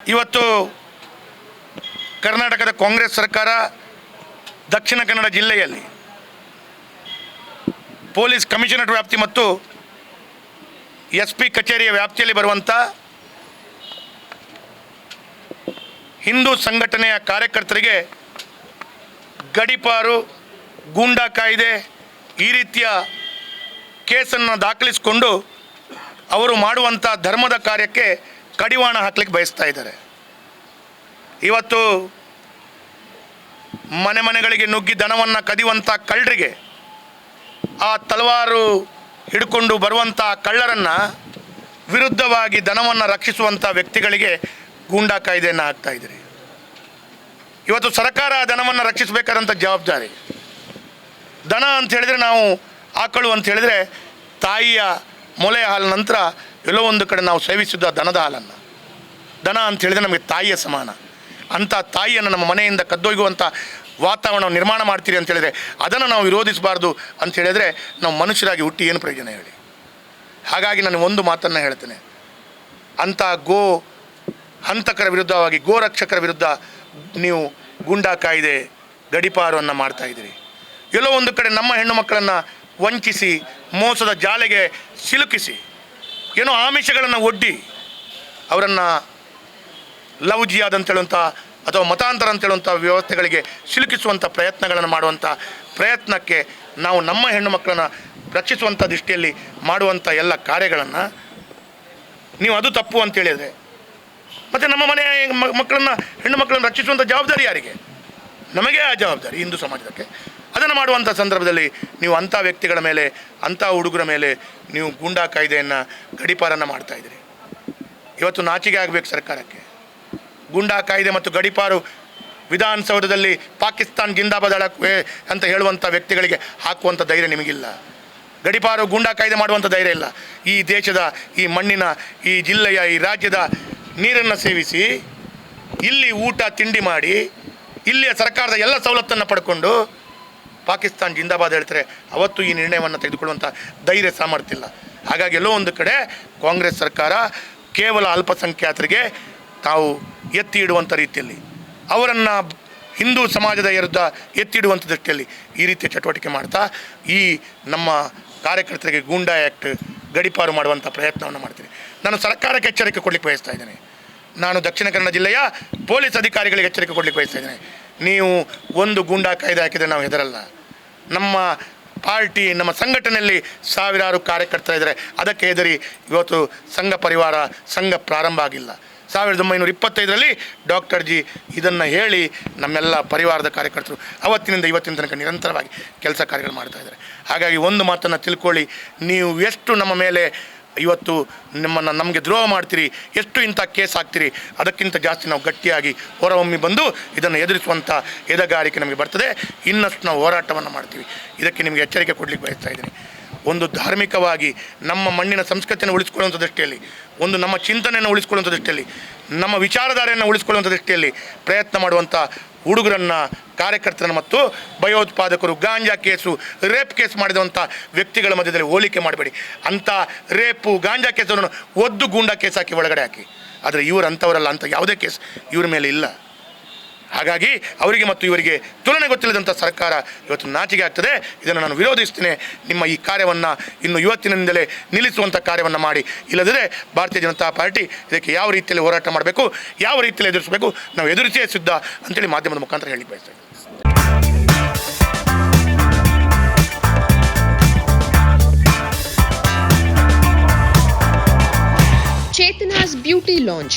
ಇವತ್ತು ಕರ್ನಾಟಕದ ಕಾಂಗ್ರೆಸ್ ಸರ್ಕಾರ ದಕ್ಷಿಣ ಕನ್ನಡ ಜಿಲ್ಲೆಯಲ್ಲಿ ಪೊಲೀಸ್ ಕಮಿಷನರ್ ವ್ಯಾಪ್ತಿ ಮತ್ತು ಎಸ್ ಪಿ ಕಚೇರಿಯ ವ್ಯಾಪ್ತಿಯಲ್ಲಿ ಬರುವಂಥ ಹಿಂದೂ ಸಂಘಟನೆಯ ಕಾರ್ಯಕರ್ತರಿಗೆ ಗಡಿಪಾರು ಗೂಂಡಾ ಕಾಯ್ದೆ ಈ ರೀತಿಯ ಕೇಸನ್ನು ದಾಖಲಿಸಿಕೊಂಡು ಅವರು ಮಾಡುವಂಥ ಧರ್ಮದ ಕಾರ್ಯಕ್ಕೆ ಕಡಿವಾಣ ಹಾಕ್ಲಿಕ್ಕೆ ಬಯಸ್ತಾ ಇದ್ದಾರೆ. ಇವತ್ತು ಮನೆ ಮನೆಗಳಿಗೆ ನುಗ್ಗಿ ದನವನ್ನು ಕದಿಯುವಂಥ ಕಳ್ಳರಿಗೆ ಆ ತಲವಾರು ಹಿಡ್ಕೊಂಡು ಬರುವಂಥ ಕಳ್ಳರನ್ನು ವಿರುದ್ಧವಾಗಿ ದನವನ್ನು ರಕ್ಷಿಸುವಂಥ ವ್ಯಕ್ತಿಗಳಿಗೆ ಗೂಂಡಾ ಕಾಯ್ದೆಯನ್ನು ಹಾಕ್ತಾ ಇದ್ದೀರಿ. ಇವತ್ತು ಸರ್ಕಾರ ದನವನ್ನು ರಕ್ಷಿಸಬೇಕಾದಂಥ ಜವಾಬ್ದಾರಿ. ದನ ಅಂತ ಹೇಳಿದರೆ ನಾವು ಆಕಳು ಅಂತ ಹೇಳಿದರೆ ತಾಯಿಯ ಮೊಲೆಯ ಹಾಲು ನಂತರ ಎಲ್ಲೋ ಒಂದು ಕಡೆ ನಾವು ಸೇವಿಸಿದ್ದ ದನದ ಹಾಲನ್ನು. ದನ ಅಂತ ಹೇಳಿದರೆ ನಮಗೆ ತಾಯಿಯ ಸಮಾನ. ಅಂಥ ತಾಯಿಯನ್ನು ನಮ್ಮ ಮನೆಯಿಂದ ಕದ್ದೊಯ್ಯುವಂಥ ವಾತಾವರಣ ನಿರ್ಮಾಣ ಮಾಡ್ತೀರಿ ಅಂತ ಹೇಳಿದರೆ ಅದನ್ನು ನಾವು ವಿರೋಧಿಸಬಾರ್ದು ಅಂತ ಹೇಳಿದರೆ ನಾವು ಮನುಷ್ಯರಾಗಿ ಹುಟ್ಟಿ ಏನು ಪ್ರಯೋಜನ ಹೇಳಿ. ಹಾಗಾಗಿ ನಾನು ಒಂದು ಮಾತನ್ನು ಹೇಳ್ತೇನೆ. ಅಂಥ ಗೋ ಹಂತಕರ ವಿರುದ್ಧವಾಗಿ ಗೋರಕ್ಷಕರ ವಿರುದ್ಧ ನೀವು ಗುಂಡಾ ಕಾಯ್ದೆ, ಗಡಿಪಾರವನ್ನು ಮಾಡ್ತಾ ಇದ್ದೀರಿ. ಎಲ್ಲೋ ಒಂದು ಕಡೆ ನಮ್ಮ ಹೆಣ್ಣು ಮಕ್ಕಳನ್ನು ವಂಚಿಸಿ, ಮೋಸದ ಜಾಲೆಗೆ ಸಿಲುಕಿಸಿ ಏನೋ ಆಮಿಷಗಳನ್ನು ಒಡ್ಡಿ ಅವರನ್ನು ಲವ್ ಜಿಯಾದ್ ಅಂತ ಹೇಳುವಂಥ ಅಥವಾ ಮತಾಂತರ ಅಂತ ಹೇಳುವಂಥ ವ್ಯವಸ್ಥೆಗಳಿಗೆ ಸಿಲುಕಿಸುವಂಥ ಪ್ರಯತ್ನಗಳನ್ನು ಮಾಡುವಂಥ ಪ್ರಯತ್ನಕ್ಕೆ ನಾವು ನಮ್ಮ ಹೆಣ್ಣು ಮಕ್ಕಳನ್ನು ರಕ್ಷಿಸುವಂಥ ದೃಷ್ಟಿಯಲ್ಲಿ ಮಾಡುವಂಥ ಎಲ್ಲ ಕಾರ್ಯಗಳನ್ನು ನೀವು ಅದು ತಪ್ಪು ಅಂತ ಹೇಳಿದರೆ ಮತ್ತು ನಮ್ಮ ಮನೆಯ ಮ- ಮಕ್ಕಳನ್ನು, ಹೆಣ್ಣು ಮಕ್ಕಳನ್ನು ರಕ್ಷಿಸುವಂಥ ಜವಾಬ್ದಾರಿ ಯಾರಿಗೆ? ನಮಗೆ ಆ ಜವಾಬ್ದಾರಿ ಹಿಂದೂ ಸಮಾಜಕ್ಕೆ ಅದನ್ನು ಮಾಡುವಂಥ ಸಂದರ್ಭದಲ್ಲಿ ನೀವು ಅಂಥ ವ್ಯಕ್ತಿಗಳ ಮೇಲೆ, ಅಂಥ ಹುಡುಗರ ಮೇಲೆ ನೀವು ಗೂಂಡಾ ಕಾಯ್ದೆಯನ್ನು ಗಡಿಪಾರನ್ನು ಮಾಡ್ತಾ ಇದ್ದೀರಿ. ಇವತ್ತು ನಾಚಿಕೆ ಆಗಬೇಕು ಸರ್ಕಾರಕ್ಕೆ. ಗೂಂಡಾ ಕಾಯ್ದೆ ಮತ್ತು ಗಡಿಪಾರು ವಿಧಾನಸೌಧದಲ್ಲಿ ಪಾಕಿಸ್ತಾನ್ ಜಿಂದಾಬಾದ್ ಅಂತ ಹೇಳುವಂಥ ವ್ಯಕ್ತಿಗಳಿಗೆ ಹಾಕುವಂಥ ಧೈರ್ಯ ನಿಮಗಿಲ್ಲ. ಗಡಿಪಾರು ಗೂಂಡಾ ಕಾಯ್ದೆ ಮಾಡುವಂಥ ಧೈರ್ಯ ಇಲ್ಲ. ಈ ದೇಶದ, ಈ ಮಣ್ಣಿನ, ಈ ಜಿಲ್ಲೆಯ, ಈ ರಾಜ್ಯದ ನೀರನ್ನು ಸೇವಿಸಿ, ಇಲ್ಲಿ ಊಟ ತಿಂಡಿ ಮಾಡಿ, ಇಲ್ಲಿಯ ಸರ್ಕಾರದ ಎಲ್ಲ ಸವಲತ್ತನ್ನು ಪಡ್ಕೊಂಡು ಪಾಕಿಸ್ತಾನ್ ಜಿಂದಾಬಾದ್ ಹೇಳ್ತಾರೆ, ಅವತ್ತು ಈ ನಿರ್ಣಯವನ್ನು ತೆಗೆದುಕೊಳ್ಳುವಂಥ ಧೈರ್ಯ ಸಾಮರ್ಥ್ಯ ಇಲ್ಲ ಹಾಗಾಗಿ ಎಲ್ಲೋ ಒಂದು ಕಡೆ ಕಾಂಗ್ರೆಸ್ ಸರ್ಕಾರ ಕೇವಲ ಅಲ್ಪಸಂಖ್ಯಾತರಿಗೆ ತಾವು ಎತ್ತಿ ಇಡುವಂಥ ರೀತಿಯಲ್ಲಿ, ಅವರನ್ನು ಹಿಂದೂ ಸಮಾಜದ ವಿರುದ್ಧ ಎತ್ತಿಡುವಂಥ ದೃಷ್ಟಿಯಲ್ಲಿ ಈ ರೀತಿಯ ಚಟುವಟಿಕೆ ಮಾಡ್ತಾ, ಈ ನಮ್ಮ ಕಾರ್ಯಕರ್ತರಿಗೆ ಗೂಂಡಾ ಆ್ಯಕ್ಟ್ ಗಡಿಪಾರು ಮಾಡುವಂಥ ಪ್ರಯತ್ನವನ್ನು ಮಾಡ್ತೀನಿ. ನಾನು ಸರ್ಕಾರಕ್ಕೆ ಎಚ್ಚರಿಕೆ ಕೊಡಲಿಕ್ಕೆ ಬಯಸ್ತಾ ಇದ್ದೇನೆ. ನಾನು ದಕ್ಷಿಣ ಕನ್ನಡ ಜಿಲ್ಲೆಯ ಪೊಲೀಸ್ ಅಧಿಕಾರಿಗಳಿಗೆ ಎಚ್ಚರಿಕೆ ಕೊಡಲಿಕ್ಕೆ ಬಯಸ್ತಾ ಇದ್ದೇನೆ. ನೀವು ಒಂದು ಗೂಂಡಾ ಕಾಯ್ದೆ ಹಾಕಿದರೆ ನಾವು ಹೆದರಲ್ಲ. ನಮ್ಮ ಪಾರ್ಟಿ, ನಮ್ಮ ಸಂಘಟನೆಯಲ್ಲಿ ಸಾವಿರಾರು ಕಾರ್ಯಕರ್ತರಿದ್ದಾರೆ ಅದಕ್ಕೆ ಹೆದರಿ ಇವತ್ತು ಸಂಘ ಪರಿವಾರ, ಸಂಘ ಪ್ರಾರಂಭ ಆಗಿಲ್ಲ. ಸಾವಿರದ ಒಂಬೈನೂರ ಇಪ್ಪತ್ತೈದರಲ್ಲಿ ಡಾಕ್ಟರ್ ಜಿ ಇದನ್ನು ಹೇಳಿ ನಮ್ಮೆಲ್ಲ ಪರಿವಾರದ ಕಾರ್ಯಕರ್ತರು ಅವತ್ತಿನಿಂದ ಇವತ್ತಿನ ತನಕ ನಿರಂತರವಾಗಿ ಕೆಲಸ ಕಾರ್ಯಗಳು ಮಾಡ್ತಾಯಿದ್ದಾರೆ ಹಾಗಾಗಿ ಒಂದು ಮಾತನ್ನು ತಿಳ್ಕೊಳ್ಳಿ. ನೀವು ಎಷ್ಟು ನಮ್ಮ ಮೇಲೆ ಇವತ್ತು ನಿಮ್ಮನ್ನು ನಮಗೆ ದ್ರೋಹ ಮಾಡ್ತೀರಿ, ಎಷ್ಟು ಇಂಥ ಕೇಸ್ ಹಾಕ್ತೀರಿ, ಅದಕ್ಕಿಂತ ಜಾಸ್ತಿ ನಾವು ಗಟ್ಟಿಯಾಗಿ ಹೊರಹೊಮ್ಮಿ ಬಂದು ಇದನ್ನು ಎದುರಿಸುವಂಥ ಎದೆಗಾರಿಕೆ ನಮಗೆ ಬರ್ತದೆ. ಇನ್ನಷ್ಟು ನಾವು ಹೋರಾಟವನ್ನು ಮಾಡ್ತೀವಿ. ಇದಕ್ಕೆ ನಿಮಗೆ ಎಚ್ಚರಿಕೆ ಕೊಡಲಿಕ್ಕೆ ಬಯಸ್ತಾ ಇದ್ದೀನಿ. ಒಂದು ಧಾರ್ಮಿಕವಾಗಿ ನಮ್ಮ ಮಣ್ಣಿನ ಸಂಸ್ಕೃತಿಯನ್ನು ಉಳಿಸ್ಕೊಳ್ಳುವಂಥ ದೃಷ್ಟಿಯಲ್ಲಿ, ಒಂದು ನಮ್ಮ ಚಿಂತನೆಯನ್ನು ಉಳಿಸ್ಕೊಳ್ಳುವಂಥ ದೃಷ್ಟಿಯಲ್ಲಿ, ನಮ್ಮ ವಿಚಾರಧಾರೆಯನ್ನು ಉಳಿಸ್ಕೊಳ್ಳುವಂಥ ದೃಷ್ಟಿಯಲ್ಲಿ ಪ್ರಯತ್ನ ಮಾಡುವಂಥ ಹುಡುಗರನ್ನು, ಕಾರ್ಯಕರ್ತರನ್ನು ಮತ್ತು ಭಯೋತ್ಪಾದಕರು, ಗಾಂಜಾ ಕೇಸು, ರೇಪ್ ಕೇಸ್ ಮಾಡಿದಂಥ ವ್ಯಕ್ತಿಗಳ ಮಧ್ಯದಲ್ಲಿ ಹೋಲಿಕೆ ಮಾಡಬೇಡಿ. ಅಂಥ ರೇಪು, ಗಾಂಜಾ ಕೇಸನ್ನು ಒದ್ದು ಗೂಂಡಾ ಕೇಸ್ ಹಾಕಿ ಒಳಗಡೆ ಹಾಕಿ. ಆದರೆ ಇವರು ಅಂಥವರಲ್ಲ ಅಂತ ಯಾವುದೇ ಕೇಸ್ ಇವ್ರ ಮೇಲೆ ಇಲ್ಲ. ಹಾಗಾಗಿ ಅವರಿಗೆ ಮತ್ತು ಇವರಿಗೆ ತುಲನೆ ಗೊತ್ತಿಲ್ಲದಂಥ ಸರ್ಕಾರ ಇವತ್ತು ನಾಚಿಗೆ ಆಗ್ತದೆ. ಇದನ್ನು ನಾನು ವಿರೋಧಿಸ್ತೇನೆ. ನಿಮ್ಮ ಈ ಕಾರ್ಯವನ್ನು ಇನ್ನು ಇವತ್ತಿನಿಂದಲೇ ನಿಲ್ಲಿಸುವಂಥ ಕಾರ್ಯವನ್ನು ಮಾಡಿ. ಇಲ್ಲದಿದ್ದರೆ ಭಾರತೀಯ ಜನತಾ ಪಾರ್ಟಿ ಇದಕ್ಕೆ ಯಾವ ರೀತಿಯಲ್ಲಿ ಹೋರಾಟ ಮಾಡಬೇಕು, ಯಾವ ರೀತಿಯಲ್ಲಿ ಎದುರಿಸಬೇಕು, ನಾವು ಎದುರಿಸೇ ಸಿದ್ಧ ಅಂತೇಳಿ ಮಾಧ್ಯಮದ ಮುಖಾಂತರ ಹೇಳಿ ಬಯಸ್ತೇನೆ ಚೇತನಾಸ್ ಬ್ಯೂಟಿ ಲಾಂಜ್.